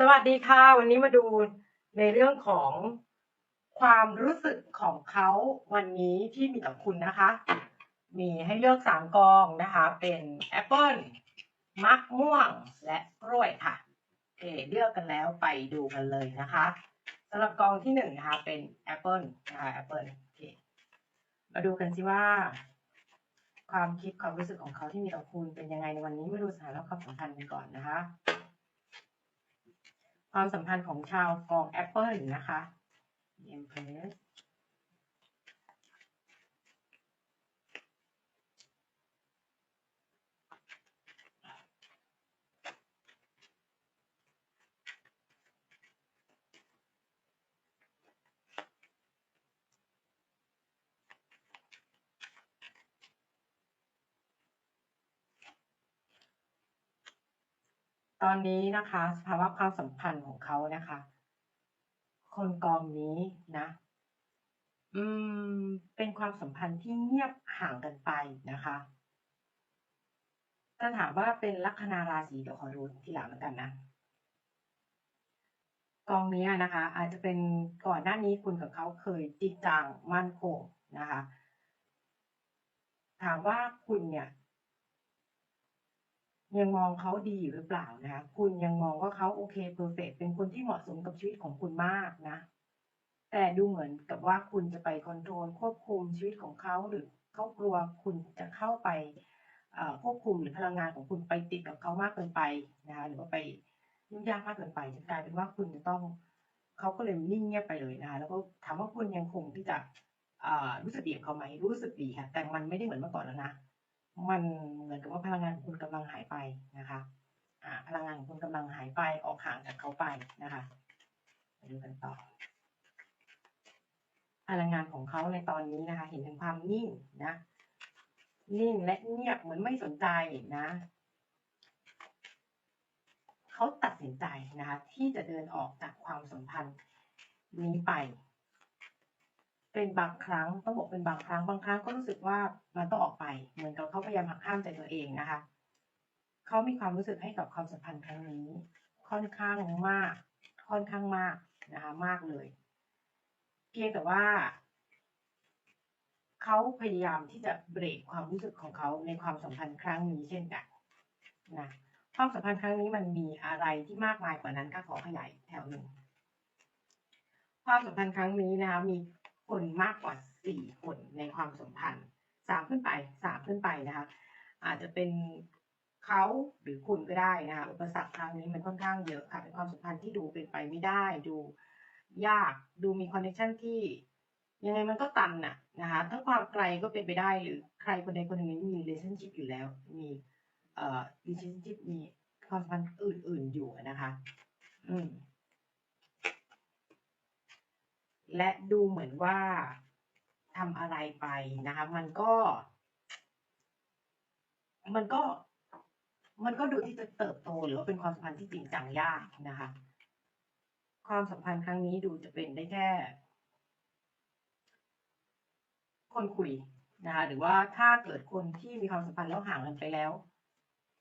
สวัสดีค่ะ วันนี้มาดูในเรื่องของความรู้สึกของเขาวันนี้ที่มีต่อคุณนะคะ มีให้เลือกสามกองนะคะ เป็นแอปเปิลมะม่วงและกล้วยค่ะโอเคเลือกกันแล้วไปดูกันเลยนะคะสำหรับกองที่หนึ่งนะคะเป็นแอปเปิลนะคะแอปเปิลโอเคมาดูกันสิว่า ความคิดความรู้สึกของเขาที่มีต่อคุณเป็นยังไงในวันนี้มาดูสถานะความสัมพันธ์กันก่อนนะคะ ความสัมพันธ์ของชาวกองแอปเปิลนะคะ Empress ตอนนี้นะคะสภาวะความสัมพันธ์ของเขานะคะ คนกองนี้นะ อืม เป็นความสัมพันธ์ที่เงียบห่างกันไปนะคะถ้าถามว่าเป็นลัคนาราศีเดี๋ยวขอดูทีหลังแล้วกันนะกองนี้นะคะ อาจจะเป็นก่อนหน้านี้คุณกับเขาเคยจริงจังมั่นคงนะคะ ถามว่าคุณเนี่ย ยังมองเขาดีอยู่หรือเปล่านะคะคุณยังมองว่าเขาโอเคเพอร์เฟกเป็นคนที่เหมาะสมกับชีวิตของคุณมากนะ แต่ดูเหมือนกับว่าคุณจะไปคอนโทรลควบคุมชีวิตของเขาหรือเขากลัวคุณจะเข้าไปควบคุมหรือพลังงานของคุณไปติดกับเขามากเกินไปนะคะหรือว่าไปยุ่งยากมากเกินไปจนกลายเป็นว่าคุณจะต้องเขาก็เลยนิ่งเงียบไปเลยนะคะแล้วก็ถามว่าคุณยังคงที่จะรู้สึกดีกับเขาไหมรู้สึกดีค่ะแต่มันไม่ได้เหมือนเมื่อก่อนแล้วนะ มันเหมือนกับว่าพลังงานของคุณกำลังหายไปนะคะอ่าพลังงานของคุณกำลังหายไปออกห่างจากเขาไปนะคะมาดูกันต่อ พลังงานของเขาในตอนนี้นะคะ เห็นถึงความนิ่งนะ นิ่งและเงียบเหมือนไม่สนใจนะเขาตัดสินใจนะคะ ที่จะเดินออกจากความสัมพันธ์นี้ไป เป็นบางครั้งต้องบอกเป็นบางครั้งบางครั้งก็รู้สึกว่ามันต้องออกไป เหมือนกับเขาพยายามหักห้ามใจตัวเองนะคะเขามีความรู้สึกให้กับความสัมพันธ์ครั้งนี้ ค่อนข้างมาก ค่อนข้างมากนะคะมากเลย เพียงแต่ว่าเขาพยายามที่จะเบรกความรู้สึกของเขาในความสัมพันธ์ครั้งนี้เช่นกันนะความสัมพันธ์ครั้งนี้มันมีอะไรที่มากมายกว่านั้นก็ขอขยายแถวหนึ่งความสัมพันธ์ครั้งนี้นะคะมี คนมากกว่าสี่คนในความสัมพันธ์สามขึ้นไปสามขึ้นไปนะคะ อาจจะเป็นเขาหรือคุณก็ได้นะคะอุปสรรคครั้งนี้มันค่อนข้างเยอะค่ะเป็นความสัมพันธ์ที่ดูเป็นไปไม่ได้ ดูยากดูมีคอนเนคชั่นที่ยังไงมันก็ตันน่ะนะคะทั้งความไกลก็เป็นไปได้หรือใครคนใดคนหนึ่งมี relationship อยู่แล้ว มีเอ่อ relationship มีความสัมพันธ์อื่น ๆอยู่นะคะ อืม และดูเหมือนว่าทำอะไรไปนะคะ มันก็ มันก็ มันก็ดูที่จะเติบโตหรือว่าเป็นความสัมพันธ์ที่จริงจังยากนะคะ ความสัมพันธ์ครั้งนี้ดูจะเป็นได้แค่ คนคุยนะคะ หรือว่าถ้าเกิดคนที่มีความสัมพันธ์แล้วห่างกันไปแล้ว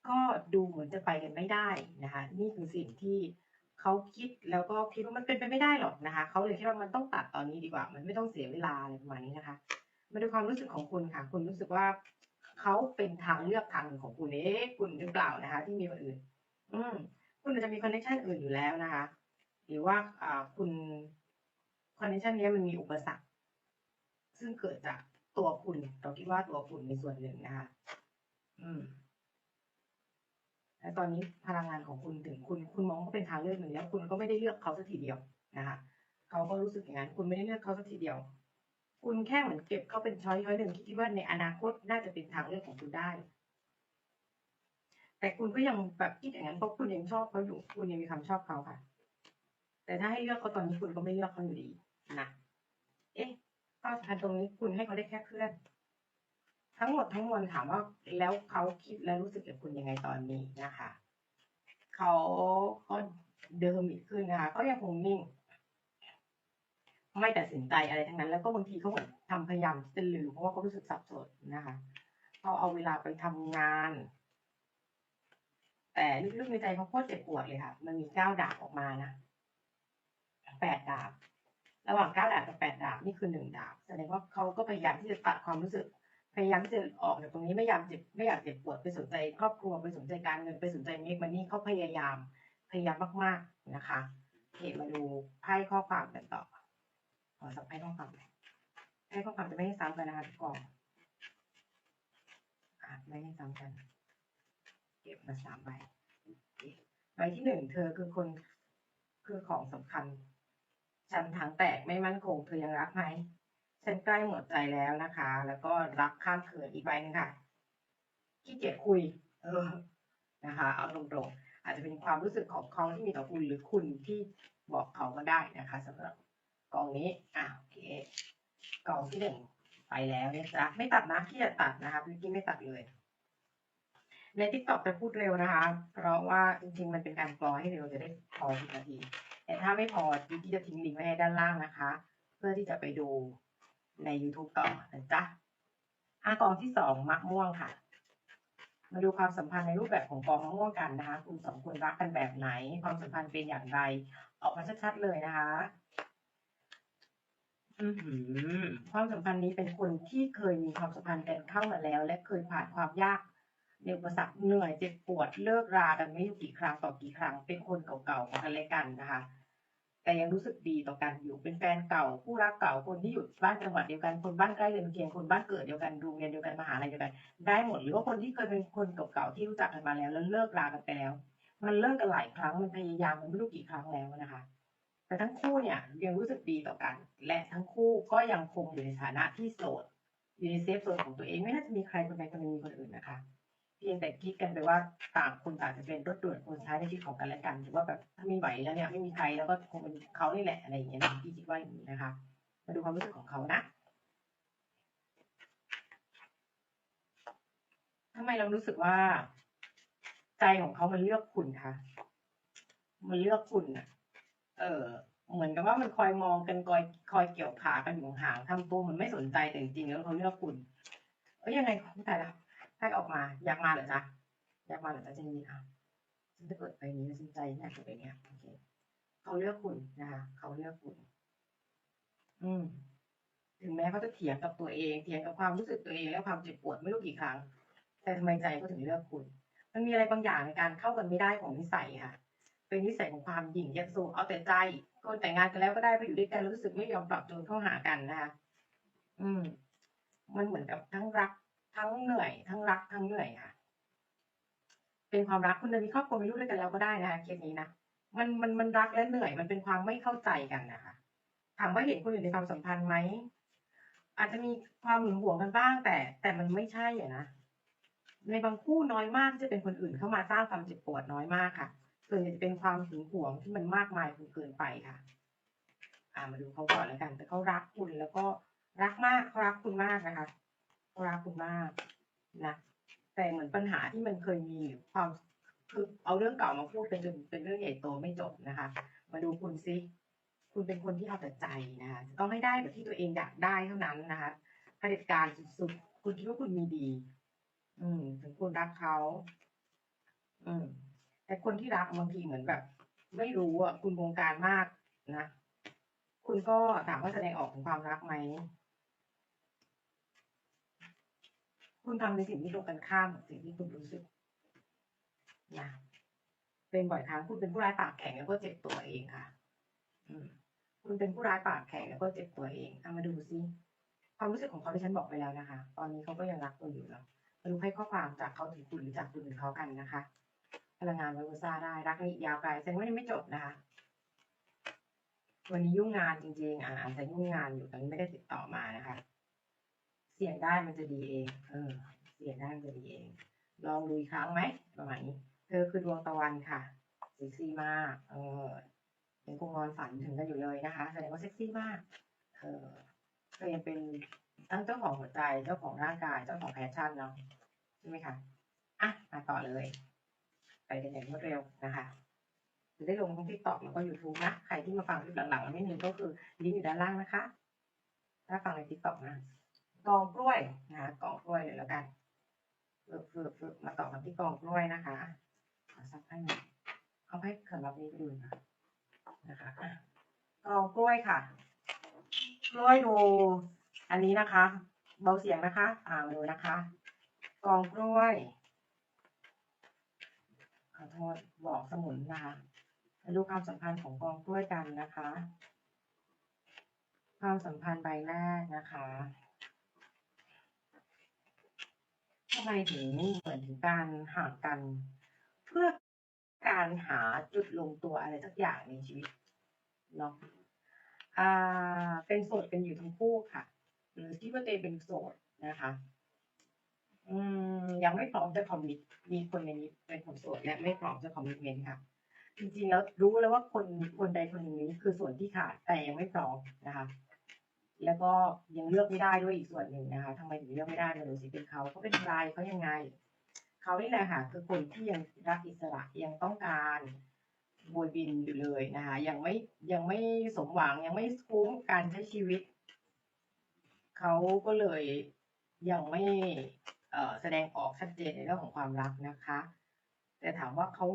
ก็ดูเหมือนจะไปกันไม่ได้นะคะ นี่คือสิ่งที่ เขาคิดแล้วก็คิดว่ามันเป็นไปไม่ได้หรอกนะคะเขาเลยคิดว่ามันต้องตัดตอนนี้ดีกว่า มันไม่ต้องเสียเวลาอะไรประมาณนี้นะคะมาดูความรู้สึกของคุณค่ะ คุณรู้สึกว่าเขาเป็นทางเลือกทางหนึ่งของคุณเอ๊ะคุณหรือเปล่านะคะ ที่มีคนอื่น อืมคุณอาจจะมีคอนเนคชันอื่นอยู่แล้วนะคะ หรือว่าอ่าคุณคอนเนคชันนี้มันมีอุปสรรค ซึ่งเกิดจากตัวคุณ เราคิดว่าตัวคุณในส่วนหนึ่งนะคะ อืม และตอนนี้พลังงานของคุณถึงคุณคุณมองว่าเป็นทางเลือกหนึ่งแล้วคุณก็ไม่ได้เลือกเขาสักทีเดียวนะคะเขาก็รู้สึกอย่างนั้นคุณไม่ได้เลือกเขาสักทีเดียว คุณแค่เหมือนเก็บเขาเป็นช้อยช้อยหนึ่งที่คิดว่าในอนาคตน่าจะเป็นทางเลือกของคุณได้ แต่คุณก็ยังแบบคิดอย่างนั้นเพราะคุณยังชอบเขาอยู่คุณยังมีความชอบเขาค่ะ แต่ถ้าให้เลือกเขาตอนนี้คุณก็ไม่เลือกเขาอยู่ดีนะเอ๊ะความสัมพันตรงนี้คุณให้เขาได้แค่เพื่อน ทั้งหมดทั้งมวลถามว่าแล้วเขาคิดและรู้สึกกับคุณยังไงตอนนี้นะคะเขาก็เดิมอีกขึ้นนะคะเขายังคงนิ่ง ไม่ตัดสินใจอะไรทั้งนั้น แล้วก็บางทีเขาเหมือนทำพยายามที่จะลืมเพราะว่าเขารู้สึกสับสนนะคะเขาเอาเวลาไปทำงาน แต่ลึกๆในใจเขาโคตรเจ็บปวดเลยค่ะ มันมีเก้าดาบออกมานะแปดดาบ ระหว่างเก้าดาบกับแปดดาบนี่คือหนึ่งดาบแสดงว่าเขาก็พยายามที่จะตัดความรู้สึก พยายามที่จะออกจากตรงนี้ไม่อยากเจ็บไม่อยากเจ็บปวดไปสนใจครอบครัวไปสนใจการเงินไปสนใจเมกมันนี่เขาพยายามพยายามมากๆนะคะโอเคมาดูไพ่ข้อความกันต่อขอสับไพ่ข้อความหน่อยไพ่ข้อความจะไม่ให้ซ้ำกันนะคะทุกกองอะไม่ให้ซ้ำกัน เก็บมาสามใบใบที่หนึ่งเธอคือคนคือของสำคัญฉันทางแตกไม่มั่นคงเธอยังรักไหม ฉันใกล้หมดใจแล้วนะคะ แล้วก็รักข้ามเขินอีกใบหนึงค่ะขี้เกียจคุย เออนะคะ เอาตรงๆอาจจะเป็นความรู้สึกของเขาที่มีต่อคุณหรือคุณที่บอกเขาก็ได้นะคะสำหรับกองนี้อะโอเคกองที่หนึ่งไปแล้วเนี่ยจ้ะไม่ตัดนะที่จะตัดนะคะพี่กี้ไม่ตัดเลย ในทิกตอกจะพูดเร็วนะคะ เพราะว่าจริงๆมันเป็นการกรอให้เร็วจะได้พอสิบนาที แต่ถ้าไม่พอพี่กี้จะทิ้งลิงก์ไว้ให้ด้านล่างนะคะ เพื่อที่จะไปดู ใน YouTube ต่อนะจ๊ะอากองที่สองมะม่วงค่ะ มาดูความสัมพันธ์ในรูปแบบของกองมะม่วงกันนะคะ คุณสองคนรักกันแบบไหน ความสัมพันธ์เป็นอย่างไร ออกมาชัดๆเลยนะคะอือหือความสัมพันธ์นี้เป็นคนที่เคยมีความสัมพันธ์กันเข้ามาแล้ว และเคยผ่านความยากในอุปสรรคเหนื่อยเจ็บปวดเลิกรากันไม่รู้กี่ครั้งต่อกี่ครั้ง เป็นคนเก่าๆของกันและกันนะคะ แต่ยังรู้สึกดีต่อกันอยู่เป็นแฟนเก่าผู้รักเก่าคนที่อยู่บ้านจังหวัดเดียวกันคนบ้านใกล้เรือนเคียงคนบ้านเกิดเดียวกันโรงเรียนเดียวกันมหาลัยเดียวกัน ได้หมดหรือว่าคนที่เคยเป็นคนเก่าๆที่รู้จักกันมาแล้ว แล้วเลิกรากันไปแล้ว มันเลิกกันหลายครั้งมันพยายามมันไม่รู้กี่ครั้งแล้วนะคะ แต่ทั้งคู่เนี่ยยังรู้สึกดีต่อกัน และทั้งคู่ก็ยังคงอยู่ในฐานะที่โสดอยู่ในเซฟโซนของตัวเองไม่น่าจะมีใครคนใดคนหนึ่งมีคนอื่นนะคะ พียงแต่คิดกันไปว่าต่างคนต่างจะเป็นรถด่วนคนสุดท้ายในชีวิตของกันและกันหรือว่าแบบถ้าไม่ไหวแล้วเนี่ยไม่มีใครแล้วก็คงเป็นเขานี่แหละอะไรอย่างเงี้ยพี่คิดว่าอย่างนี้นะคะ มาดูความรู้สึกของเขานะทำไมเรารู้สึกว่า ใจของเขามันเลือกคุณคะมันเลือกคุณอะเออเหมือนกับว่ามันคอยมองกันคอยคอยเกี่ยวขากันอยู่ห่างทำตัวมันไม่สนใจแต่จริงๆแล้วเขาเลือกคุณเอ้ยยังไงคุณแต่ละ ให้ออกมาอยากมาเหรอจ๊ะอยากมาเหรอจ๊ะเจนนี่อะฉันจะเปิดไปนี้แล้วฉันใจแน่เปิดไปเนี้ยโอเคเขาเลือกคุณนะคะเขาเลือกคุณ อืม ถึงแม้เขาจะเถียงกับตัวเองเถียงกับความรู้สึกตัวเองและความเจ็บปวดไม่รู้กี่ครั้ง แต่ทำไมใจเขาถึงเลือกคุณ มันมีอะไรบางอย่างในการเข้ากันไม่ได้ของนิสัยค่ะ เป็นนิสัยของความหยิ่งแยกโซเอาแต่ใจคนแต่งงานกันแล้วก็ได้ไปอยู่ด้วยกันแล้วรู้สึกไม่ยอมปรับจูนเข้าหากันนะคะ อืม มันเหมือนกับทั้งรัก ทั้งเหนื่อย ทั้งรักทั้งเหนื่อยค่ะ เป็นความรักคุณจะมีครอบครัวมีลูกด้วยกันแล้วก็ได้นะคะเคสนี้นะมันมันมันรักและเหนื่อย มันเป็นความไม่เข้าใจกันนะคะถามว่าเห็นคุณอยู่ในความสัมพันธ์ไหมอาจจะมีความหึงหวงกันบ้าง แต่ แต่มันไม่ใช่อะนะในบางคู่น้อยมากที่จะเป็นคนอื่นเข้ามาสร้างความเจ็บปวดน้อยมากค่ะส่วนใหญ่จะเป็นความหึงหวงที่มันมากมายเกินไปค่ะ อ่ามาดูเขาก่อนแล้วกัน แต่เขารักคุณแล้วก็รักมากเขารักคุณมากนะคะ รักคุณมากนะแต่เหมือนปัญหาที่มันเคยมีหรือความคือเอาเรื่องเก่ามาพูดเป็นเป็นเรื่องใหญ่โตไม่จบนะคะ มาดูคุณซิคุณเป็นคนที่เอาแต่ใจนะคะจะต้องให้ได้แบบที่ตัวเองอยากได้เท่านั้นนะคะเผด็จการสุดๆคุณคิดว่าคุณมีดี อืม ถึงคุณรักเขาอืม แต่คนที่รักบางทีเหมือนแบบ ไม่รู้อะคุณวงการมากนะคุณก็ถามว่าแสดงออกถึงความรักไหม คุณทำในสิ่งที่ตรงกันข้ามกับสิ่งที่คุณรู้สึกนะเป็นบ่อยครั้งคุณเป็นผู้ร้ายปากแข็งแล้วก็เจ็บตัวเองค่ะ อืม คุณเป็นผู้ร้ายปากแข็งแล้วก็เจ็บตัวเองเอามาดูซิความรู้สึกของเขาที่ฉันบอกไปแล้วนะคะ ตอนนี้เขาก็ยังรักคุณอยู่เนาะมาดูให้ข้อความจากเขาถึงคุณหรือจากคุณถึงเขากันนะคะพลังงานไวโอซ่าได้รักนี้ยาวไกลแสดงว่ายังไม่จบนะคะ วันนี้ยุ่งงานจริงๆ อ่าอาจจะยุ่งงานอยู่แต่ไม่ได้ติดต่อมานะคะ เสี่ยงได้มันจะดีเอง เออ เสี่ยงได้มันจะดีเอง ลองดูอีกครั้งไหมประมาณนี้ เธอคือดวงตะวันค่ะเซ็กซี่มาก เออยังคงนอนฝันถึงกันอยู่เลยนะคะ แสดงว่าเซ็กซี่มาก เออเธอยังเป็นทั้งเจ้าของหัวใจ เจ้าของร่างกาย เจ้าของแพชชั่นเนาะ ใช่ไหมคะ อะ มาต่อเลย ไปกันอย่างรวดเร็วนะคะจะได้ลงทั้งทิกตอกแล้วก็ยูทูบนะ ใครที่มาฟังคลิปหลังๆแล้วไม่มีก็คือลิงก์อยู่ด้านล่างนะคะ ถ้าฟังในทิกตอกนะ กองกล้วยนะคะกองกล้วยเลยแล้วกันฝึกฝึกฝึกมาต่อกันที่กองกล้วยนะคะขอซักให้หน่อยเอาให้สำหรับนี้ไปดูค่ะนะคะกองกล้วยค่ะ กล้วยดู อันนี้นะคะ เบาเสียงนะคะ อ่ามาดูนะคะ กองกล้วยขอโทษบอกสมุนนะคะดูความสัมพันธ์ของกองกล้วยกันนะคะ ความสัมพันธ์ใบแรกนะคะ ทำไมถึงเหมือนถึงการห่างกัน เพื่อการหาจุดลงตัวอะไรสักอย่างในชีวิตเนาะอ่าเป็นโสดกันอยู่ทั้งคู่ค่ะ หรือที่ว่าเองเป็นโสดนะคะ อืมยังไม่พร้อมจะคอมมิตมีคนในนี้เป็นคนโสดและไม่พร้อมจะคอมมิตเมนต์ค่ะ จริงๆแล้วรู้แล้วว่าคนคนใดคนหนึ่งนี้คือส่วนที่ขาดแต่ยังไม่พร้อมนะคะ แล้วก็ยังเลือกไม่ได้ด้วยอีกส่วนหนึ่งนะคะทำไมถึงเลือกไม่ได้มาดูสิเป็นเขาเขาเป็นใครเขายังไง เขานี่แหละค่ะคือคนที่ยังรักอิสระยังต้องการบวยบินอยู่เลยนะคะยังไม่ยังไม่สมหวังยังไม่คุ้มการใช้ชีวิต เขาก็เลยยังไม่เแสดงออกชัดเจนในเรื่องของความรักนะคะ แต่ถามว่าเขา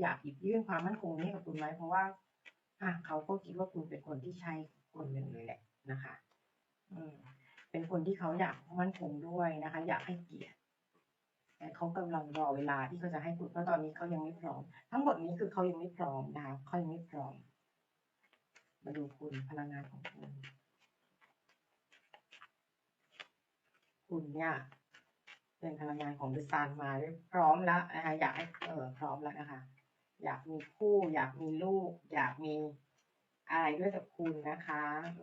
อยากหยิบยื่นความมั่นคงนี้กับคุณไหมเพราะว่าอะเขาก็คิดว่าคุณเป็นคนที่ใช่คนหนึ่งเลยแหละ นะคะอืมเป็นคนที่เขาอยากมั่นคงด้วยนะคะ อยากให้เกียรติแต่เขากำลังรอเวลาที่เขาจะให้คุณเพราะตอนนี้เขายังไม่พร้อม ทั้งหมดนี้คือเขายังไม่พร้อมนะคะเขายังไม่พร้อม มาดูคุณพลังงานของคุณคุณเนี่ยเป็นพลังงานของดิซานมาเรียบพร้อมแล้วนะคะอยากเออพร้อมแล้วนะคะ อยากมีคู่ อยากมีลูก อยากมี อะไรด้วยกับคุณนะคะอ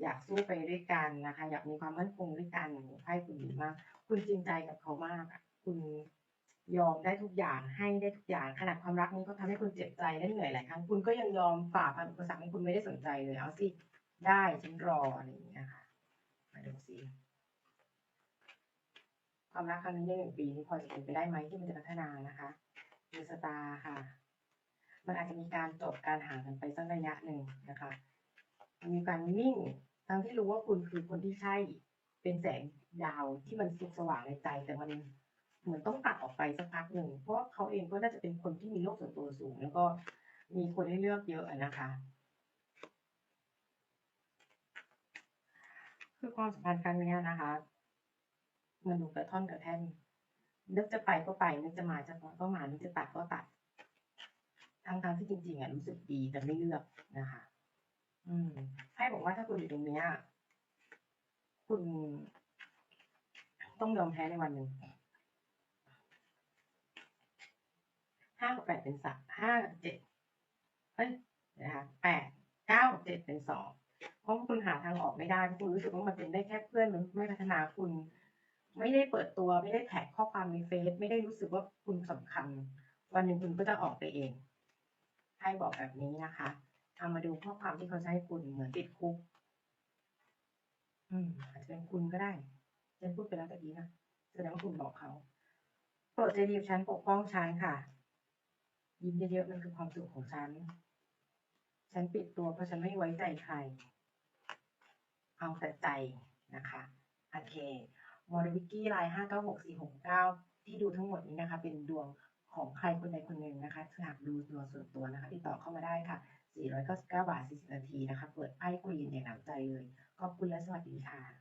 อยากสู้ไปด้วยกันนะคะ อยากมีความมั่นคงด้วยกันไพ่คุณดีมาก คุณจริงใจกับเขามากคุณยอมได้ทุกอย่างให้ได้ทุกอย่างขนาดความรักนี้ก็ทำให้คุณเจ็บใจและเหนื่อยหลายครั้งคุณก็ยังยอมฝ่าฟันอุปสรรคคุณไม่ได้สนใจเลยเอาสิได้ฉันรออะไรอย่างเงี้ยค่ะมาดูสิความรักครั้งนี้ในหนึ่งปีนี้พอจะเป็นไปได้ไหมที่มันจะพัฒนานะคะมีสตาค่ะ มันอาจจะมีการจบการหางกันไปสักระยะหนึ่งนะคะมีการนิ่งทั้งที่รู้ว่าคุณคือคนที่ใช่เป็นแสงดาวที่มันสุกสว่างในใจ แต่มันเหมือนต้องตัดออกไปสักพักหนึ่ง เพราะว่าเขาเองก็น่าจะเป็นคนที่มีโลกส่วนตัวสูง แล้วก็มีคนให้เลือกเยอะนะคะ คือความสัมพันธ์ครั้งเนี้ยนะคะ มันดูกระท่อนกระแท่นนึกจะไปก็ไปนึกจะมาจะก็มานึกจะตัดก็ตัด ทั้งทางที่จริงๆอะรู้สึกดีแต่ไม่เลือกนะคะ อืมให้บอกว่าถ้าคุณอยู่ตรงเนี้ยคุณต้องยอมแพ้ในวันหนึ่งห้ากับแปดเป็นสามห้ากับเจ็ดเอ้ยนะคะแปดเก้าเจ็ดเป็นสองเพราะคุณหาทางออกไม่ได้เพราะคุณรู้สึกว่ามันเป็นได้แค่เพื่อนมันไม่พัฒนาคุณ ไม่ได้เปิดตัวไม่ได้แท็กข้อความในเฟซไม่ได้รู้สึกว่าคุณสำคัญ วันหนึ่งคุณก็จะออกไปเอง ให้บอกแบบนี้นะคะเอามาดูข้อความที่เขาใช้คุณเหมือนติดคุก อืมอาจจะเป็นคุณก็ได้ฉันพูดไปแล้วตะกี้นะแสดงว่าคุณบอกเขาโปรดใจดีกับฉันปกป้องฉันค่ะ ยิ้มเยอะๆมันคือความสุขของฉัน ฉันปิดตัวเพราะฉันไม่ไว้ใจใคร เอาแต่ใจนะคะโอเคมอร์วิกกี้ไลน์ห้าเก้าหกสี่หกเก้าที่ดูทั้งหมดนี้นะคะ เป็นดวง ของใครคนใดคนหนึ่งนะคะหากดูดวงส่วนตัวนะคะติดต่อเข้ามาได้ค่ะ 499 บาท 40 นาทีนะคะ เปิดไพ่คุยอย่างหนำใจเลย ขอบคุณและสวัสดีค่ะ